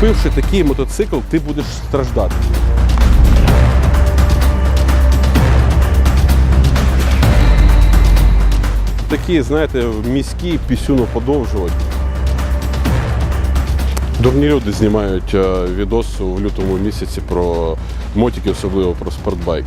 Купивши такий мотоцикл, ти будеш страждати. Такі, знаєте, міські пісюно подовжувати. Дурні люди знімають е, відос в лютому місяці про мотики, особливо про спортбайк.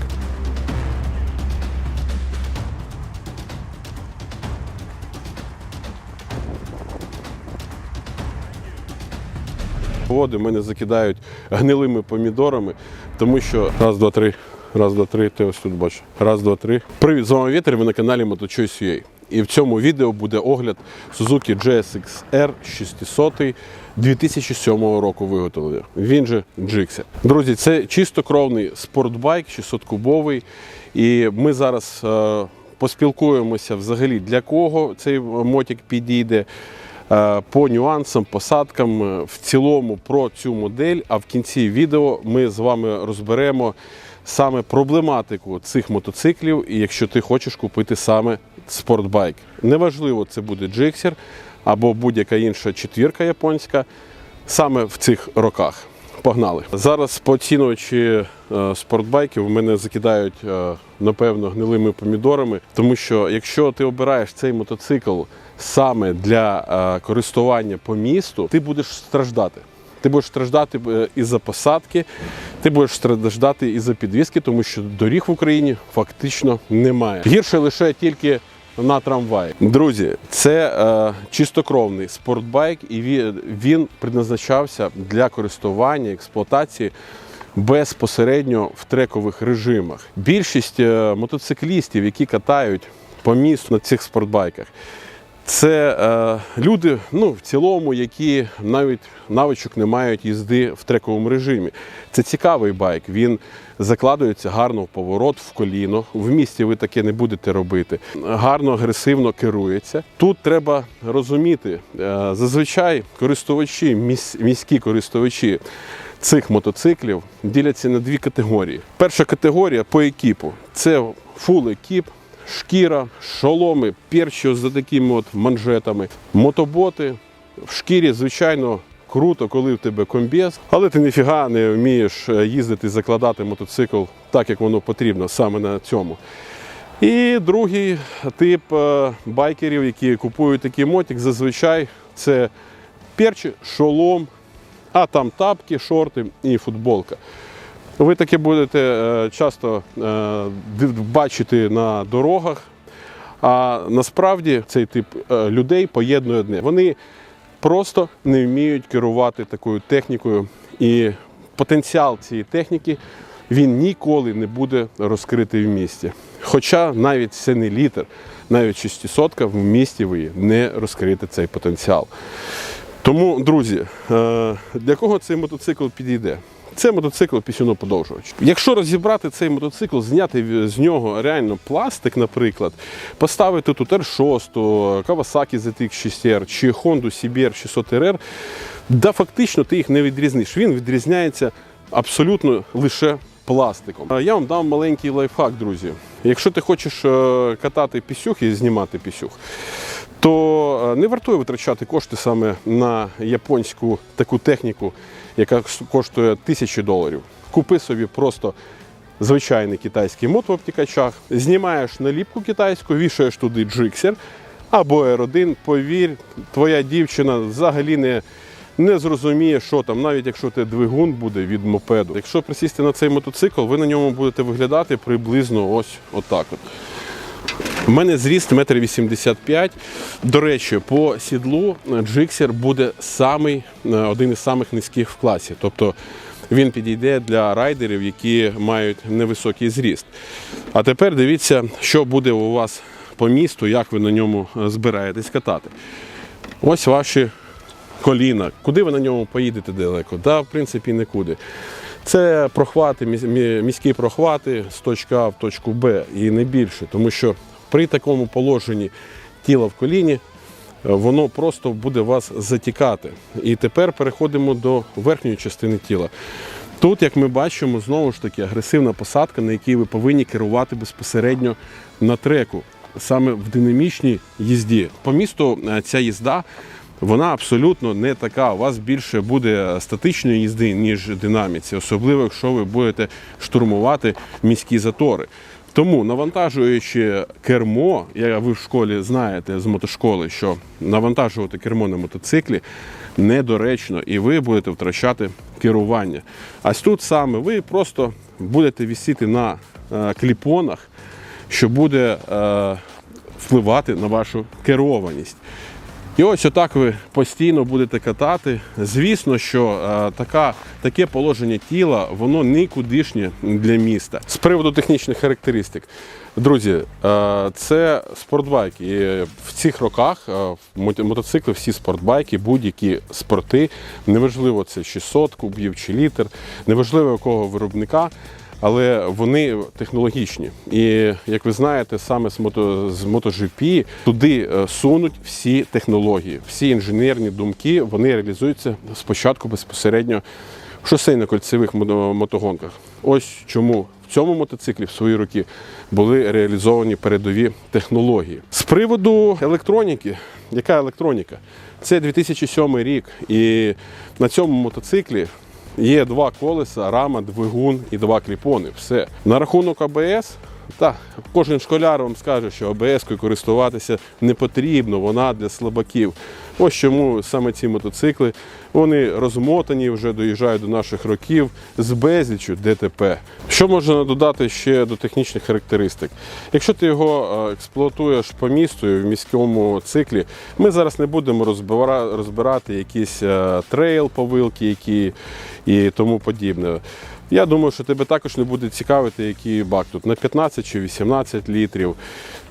Води мене закидають гнилими помідорами, тому що раз, два, три, раз, два, три, ти ось тут бачиш. Раз, два, три. Привіт, з вами Вітер, ви на каналі MotoChoice.ua. І в цьому відео буде огляд Suzuki GSX-R 600 2007 року виготовлення. Він же Gixxer. Друзі, це чистокровний спортбайк 600-кубовий. І ми зараз е, поспілкуємося взагалі для кого цей мотик підійде. Е, По нюансам, посадкам, е, в цілому про цю модель. А в кінці відео ми з вами розберемо саме проблематику цих мотоциклів, і якщо ти хочеш купити саме спортбайк. Неважливо, це буде джиксер або будь-яка інша четвірка японська саме в цих роках. Погнали. Зараз поцінювачі е, спортбайків мене закидають, е, напевно, гнилими помідорами, тому що якщо ти обираєш цей мотоцикл саме для е, користування по місту, ти будеш страждати. Ти будеш страждати е, із-за посадки, ти будеш страждати із-за підвіски, тому що доріг в Україні фактично немає. Гірше лише тільки на трамваї. Друзі, це е, чистокровний спортбайк, і він, він предназначався для користування, експлуатації безпосередньо в трекових режимах. Більшість е, мотоциклістів, які катають по місту на цих спортбайках, це е, люди, ну в цілому, які навіть навичок не мають їзди в трековому режимі. Це цікавий байк. Він закладується гарно в поворот, в коліно. В місті ви таке не будете робити. Гарно, агресивно керується. Тут треба розуміти, е, зазвичай користувачі, міс- міські користувачі цих мотоциклів діляться на дві категорії. Перша категорія по екіпу це фул екіп. Шкіра, шоломи, перчі за такими от манжетами, мотоботи. В шкірі, звичайно, круто, коли в тебе комбез, але ти ніфіга не вмієш е, їздити, закладати мотоцикл так, як воно потрібно, саме на цьому. І другий тип е, байкерів, які купують такий мотик, зазвичай це перчі, шолом, а там тапки, шорти і футболка. Ви таке будете е, часто е, бачити на дорогах. А насправді цей тип е, людей поєднує одне. Вони просто не вміють керувати такою технікою, і потенціал цієї техніки він ніколи не буде розкритий в місті. Хоча навіть це не літр, навіть 600 в місті ви не розкрите цей потенціал. Тому, друзі, для кого цей мотоцикл підійде? Це мотоцикл пісюноподовжувач. Якщо розібрати цей мотоцикл, зняти з нього реально пластик, наприклад, поставити тут R6, Kawasaki ZX6R чи Honda CBR 600 RR, да фактично ти їх не відрізниш. Він відрізняється абсолютно лише пластиком. Я вам дам маленький лайфхак, друзі. Якщо ти хочеш е, катати пісюх і знімати пісюх, то е, не вартує витрачати кошти саме на японську таку техніку, яка коштує тисячі доларів. Купи собі просто звичайний китайський мод в обтікачах, знімаєш наліпку китайську, вішаєш туди джиксер або R1, повір, твоя дівчина взагалі не, не зрозуміє, що там, навіть якщо те двигун буде від мопеду. Якщо присісти на цей мотоцикл, ви на ньому будете виглядати приблизно ось отак. От. У мене зріст 1,85 м. До речі, по сідлу джиксер буде самий, е, один із самих низьких в класі. Тобто він підійде для райдерів, які мають невисокий зріст. А тепер дивіться, що буде у вас по місту, як ви на ньому е, збираєтесь катати. Ось ваші коліна. Куди ви на ньому поїдете далеко? Да, в принципі, нікуди. Це прохвати, міські прохвати з точки А в точку Б і не більше, тому що при такому положенні тіла в коліні е, воно просто буде вас затікати. І тепер переходимо до верхньої частини тіла. Тут, як ми бачимо, знову ж таки агресивна посадка, на якій ви повинні керувати безпосередньо на треку, саме в динамічній їзді. По місту е, ця їзда вона абсолютно не така. У вас більше буде статичної їзди, ніж динаміці, особливо якщо ви будете штурмувати міські затори. Тому навантажуючи кермо, я ви в школі знаєте з мотошколи, що навантажувати кермо на мотоциклі недоречно, і ви будете втрачати керування. А тут саме ви просто будете вісіти на е, кліпонах, що буде е, впливати на вашу керованість. І ось отак ви постійно будете катати. Звісно, що е, така, таке положення тіла, воно нікудишнє для міста. З приводу технічних характеристик. Друзі, е, це спортбайк. І в цих роках е, мотоцикли, всі спортбайки, будь-які спорти, неважливо це чи сотку б'їв, чи літр, неважливо якого виробника але вони технологічні. І як ви знаєте, саме з мото з MotoGP туди е, сунуть всі технології, всі інженерні думки вони реалізуються спочатку безпосередньо в шосейно-кольцевих мото- мотогонках.Ось чому в цьому мотоциклі в свої роки були реалізовані передові технології. З приводу електроніки, яка електроніка? Це 2007 рік, і на цьому мотоциклі Є два колеса, рама, двигун і два кліпони. Все. На рахунок АБС, та кожен школяр вам скаже, що АБС-кою користуватися не потрібно, вона для слабаків. Ось чому саме ці мотоцикли вони розмотані, вже доїжджають до наших років з безлічю ДТП. Що можна додати ще до технічних характеристик? Якщо ти його е, експлуатуєш по місту в міському циклі, ми зараз не будемо розбирати якісь е, трейл повилки, які і тому подібне. Я думаю, що тебе також не буде цікавити, який бак тут на 15 чи 18 літрів.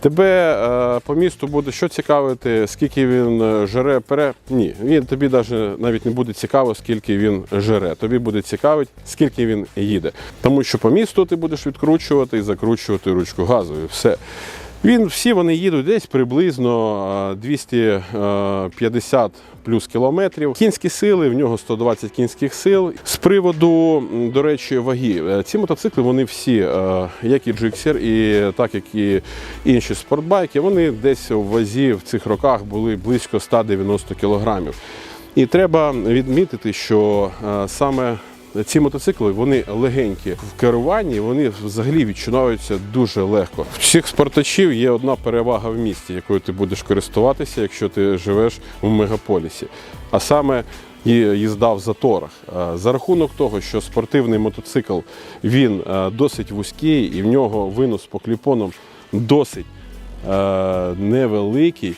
Тебе е, по місту буде що цікавити, скільки він е, жере пере. Ні, він тобі навіть навіть не буде цікаво, скільки він жере. Тобі буде цікавить, скільки він їде. Тому що по місту ти будеш відкручувати і закручувати ручку газу. І все. Він всі вони їдуть десь приблизно е, 250 плюс кілометрів. Кінські сили, в нього 120 кінських сил. З приводу, до речі, ваги. Е, Ці мотоцикли, вони всі, е, як і Gixxer, і так як і інші спортбайки, вони десь у вазі в цих роках були близько 190 кілограмів. І треба відмітити, що е, саме ці мотоцикли вони легенькі в керуванні, вони взагалі відчуваються дуже легко. В всіх спортачів є одна перевага в місті, якою ти будеш користуватися, якщо ти живеш в мегаполісі. А саме ї- їзда в заторах. Е, За рахунок того, що спортивний мотоцикл він е, досить вузький і в нього винос по кліпонам досить е, невеликий.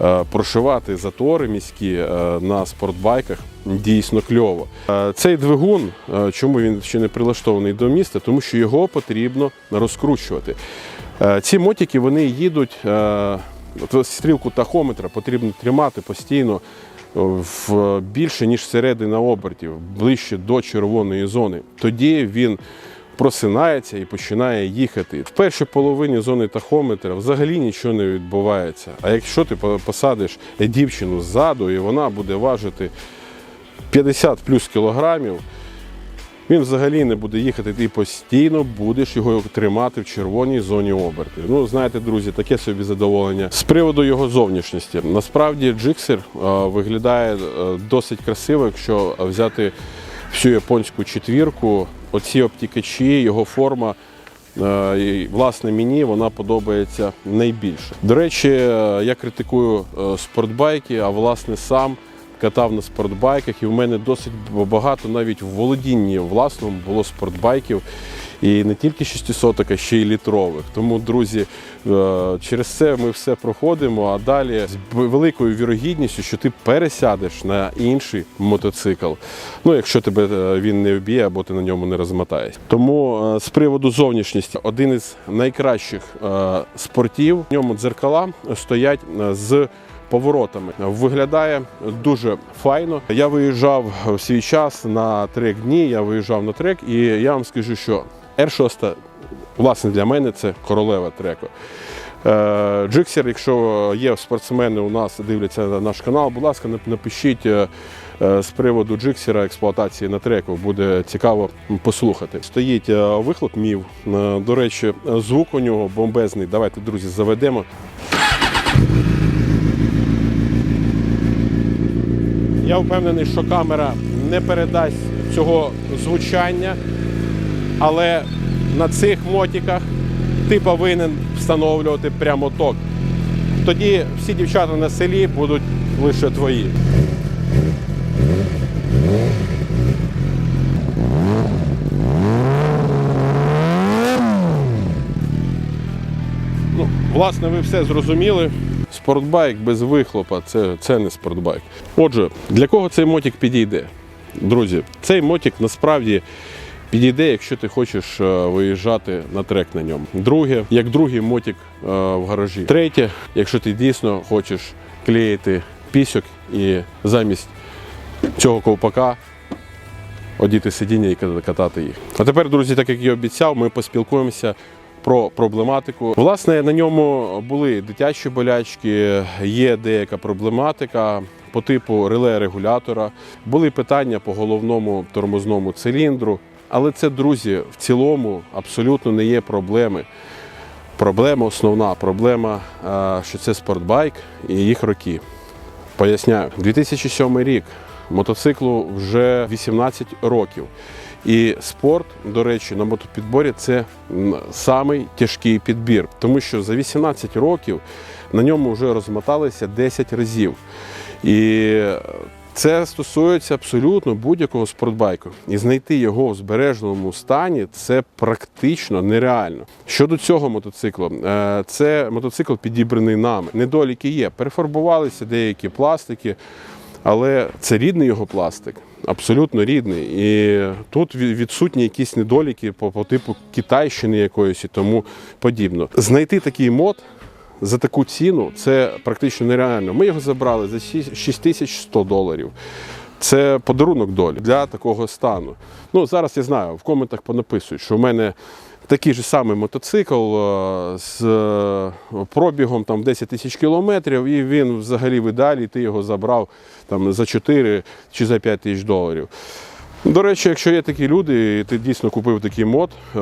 Е, Прошивати затори міські е, на спортбайках дійсно кльово. Е, Цей двигун, чому він ще не прилаштований до міста, тому що його потрібно розкручувати. Ці мотики вони їдуть стрілку тахометра потрібно тримати постійно в більше ніж середина обертів, ближче до червоної зони. Тоді він просинається і починає їхати. В першій половині зони тахометра взагалі нічого не відбувається. А якщо ти посадиш дівчину ззаду і вона буде важити 50 плюс кілограмів, він взагалі не буде їхати, ти постійно будеш його тримати в червоній зоні обертів. Ну, знаєте, друзі, таке собі задоволення. З приводу його зовнішності. Насправді джиксер виглядає е, досить красиво, якщо взяти всю японську четвірку, оці обтікачі, його форма. е, і, Власне, мені вона подобається найбільше. До речі, е, я критикую е, спортбайки, а власне сам катав на спортбайках, і в мене досить багато навіть в володінні власному було спортбайків. І не тільки 600, а ще й літрових. Тому, друзі, е, через це ми все проходимо. А далі з великою вірогідністю, що ти пересядеш на інший мотоцикл. Ну, якщо тебе е, він не вб'є або ти на ньому не розмотаєш. Тому е, з приводу зовнішності, один із найкращих спортів. В ньому дзеркала стоять з поворотами. Виглядає дуже файно. Я виїжджав в свій час на трек дні. Я виїжджав на трек, і я вам скажу, що R6, власне, для мене це королева треку. Е, Джиксер, якщо є спортсмени у нас дивляться на наш канал, будь ласка, нап- напишіть е, е, з приводу джиксера експлуатації на треку. Буде цікаво послухати. Стоїть вихлоп мів. До речі, звук у нього бомбезний. Давайте, друзі, заведемо. Я впевнений, що камера не передасть цього звучання, але на цих мотиках ти повинен встановлювати прямо ток. Тоді всі дівчата на селі будуть лише твої. Ну, власне, ви все зрозуміли. Спортбайк без вихлопа це, це не спортбайк. Отже, для кого цей мотик підійде? Друзі, цей мотик насправді підійде, якщо ти хочеш е, виїжджати на трек на ньому. Друге, як другий мотик е, в гаражі. Третє, якщо ти дійсно хочеш клеїти пісок і замість цього ковпака одіти сидіння і катати їх. А тепер, друзі, так як і обіцяв, ми поспілкуємося про проблематику. Власне, на ньому були дитячі болячки, є деяка проблематика по типу реле регулятора, були питання по головному тормозному циліндру. Але це, друзі, в цілому абсолютно не є проблеми. Проблема основна, проблема, е, що це спортбайк і їх роки. Поясняю, 2007 рік мотоциклу вже 18 років. І спорт, до речі, на мотопідборі це самий тяжкий підбір, тому що за 18 років на ньому вже розмоталися 10 разів. І це стосується абсолютно будь-якого спортбайку. І знайти його в збереженому стані це практично нереально. Щодо цього мотоциклу, е, це мотоцикл підібраний нами. Недоліки є. Перефарбувалися деякі пластики, але це рідний його пластик. Абсолютно рідний. І тут відсутні якісь недоліки по, по типу Китайщини якоїсь і тому подібно. Знайти такий мод за таку ціну це практично нереально. Ми його забрали за 6100 доларів. Це подарунок долі для такого стану. Ну зараз я знаю, в коментах понаписують, що в мене такий же самий мотоцикл е, з е, пробігом там 10 тисяч кілометрів, і він взагалі в ідеалі ти його забрав там за 4 чи за 5 тисяч доларів. До речі, якщо є такі люди, і ти дійсно купив такий мод, е,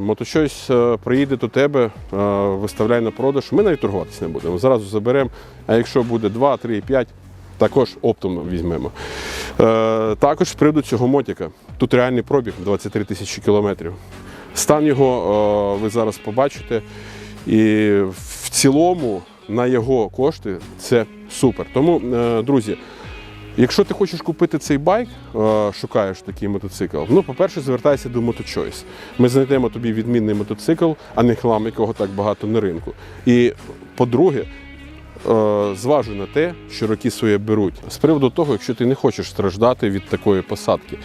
мотощось е, приїде до тебе, е, виставляй на продаж. Ми навіть торгуватися не будемо. Зразу заберемо. А якщо буде 2, 3, 5, також оптом візьмемо. Також з приводу цього мотика. Тут реальний пробіг 23 тисячі кілометрів. Стан його ви зараз побачите. І в цілому на його кошти це супер. Тому, друзі, Якщо ти хочеш купити цей байк, е, шукаєш такий мотоцикл, ну, по-перше, звертайся до MotoChoice. Ми знайдемо тобі відмінний мотоцикл, а не хлам, якого так багато на ринку. І по-друге, е, зважуй на те, що роки своє беруть. З приводу того, якщо ти не хочеш страждати від такої посадки.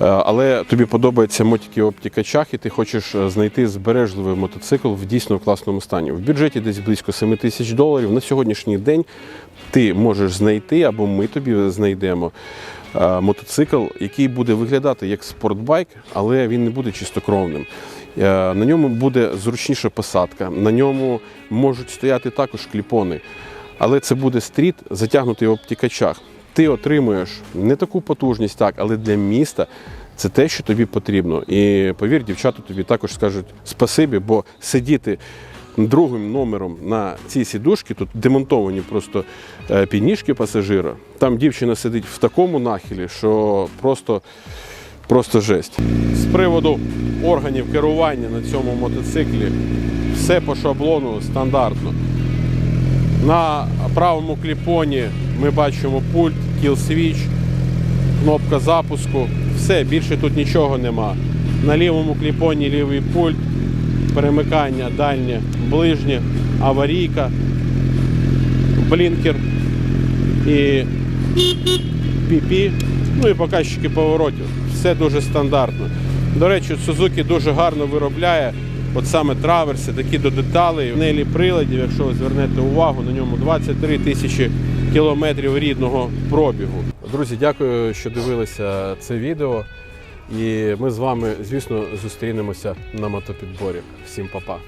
Е, Але тобі подобаються мотики обтікачах, і ти хочеш знайти збережливий мотоцикл в дійсно класному стані. В бюджеті десь близько 7 тисяч доларів. На сьогоднішній день ти можеш знайти або ми тобі знайдемо е, мотоцикл, який буде виглядати як спортбайк, але він не буде чистокровним. Е, На ньому буде зручніша посадка, на ньому можуть стояти також кліпони, але це буде стріт, затягнутий в обтікачах. Ти отримуєш не таку потужність, так, але для міста це те, що тобі потрібно. І повір, дівчата тобі також скажуть спасибі, бо сидіти другим номером на цій сідушці, тут демонтовані просто е, підніжки пасажира. Там дівчина сидить в такому нахилі, що просто, просто жесть. З приводу органів керування на цьому мотоциклі все по шаблону стандартно. На правому кліпоні ми бачимо пульт, кіл-свіч, кнопка запуску. Все, більше тут нічого нема. На лівому кліпоні лівий пульт, перемикання дальнє, ближнє, аварійка, блінкер і піпі, ну і показчики поворотів. Все дуже стандартно. До речі, Suzuki дуже гарно виробляє от саме траверси, такі до деталей. Нелі приладів, якщо ви звернете увагу, на ньому 23 тисячі кілометрів рідного пробігу. Друзі, дякую, що дивилися це відео. І ми з вами, звісно, зустрінемося на мотопідборі. Всім па-па.